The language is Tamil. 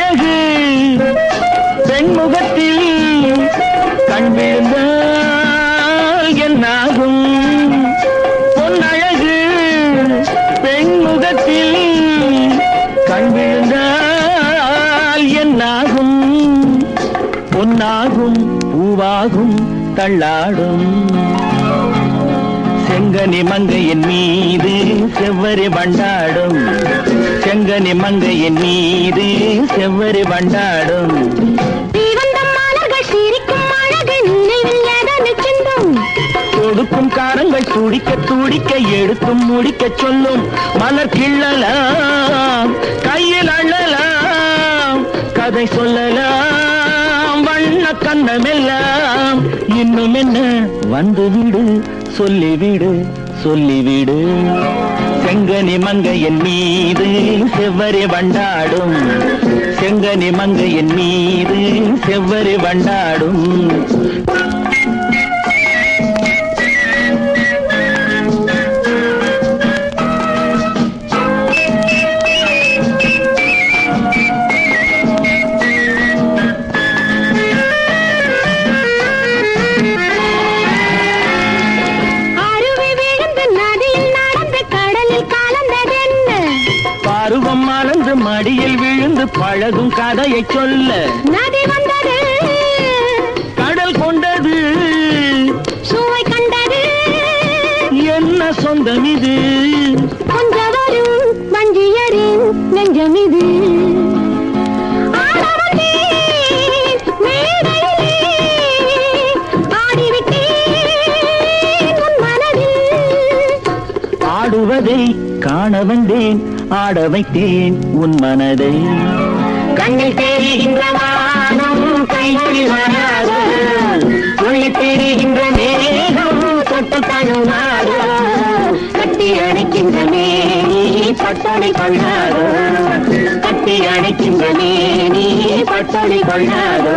அழகு. பெண்முகத்தில் கண் விழுந்தால் என்னாகும்? பொன்னழகு பெண்முகத்தில் கண் விழுந்தால் என்னாகும்? பொன்னாகும் பூவாகும் தள்ளாடும். செங்கனி மங்கையின் மீது செவ்வரி வண்டாடும். செங்கனி மங்கையின் மீது செவ்வரி வண்டாடும். கொடுக்கும் காரங்கள் துடிக்க துடிக்க எடுத்தும் முடிக்க சொல்லும். மலர் கிள்ளலாம் கையில் அள்ளலாம் கதை சொல்லலாம் வண்ண கண்ணமெல்லாம். இன்னும் என்ன? வந்து விடு சொல்லிவிடு சொல்லிவிடு. செங்கனி மங்கையின் மீது செவ்வரி வண்டாடும். செங்கனி மங்கையின் மீது செவ்வரி வண்டாடும். பருவம் மலர்ந்து மடியில் விழுந்து பழகும் கதையை சொல்ல. நதி வந்தது. கடல் கொண்டது. சுவை கண்டது. என்ன சொந்தம் இது? கொஞ்ச வரும் வஞ்சியரின் நெஞ்சம் இது ஆடுவதை காண வந்தேன். ஆட வைத்தேன் உன் மனதை. கண்ணில் தெரிகின்ற வானம் கைகளில் வராது துள்ளி தெரிகின்ற மேகம் தொட்டு தழுவாது கட்டி அணைக்கின்ற மேனி பட்டொளி கொள்ளாதோ கட்டி அணைக்கின்ற மேனி பட்டொளி கொள்ளாதோ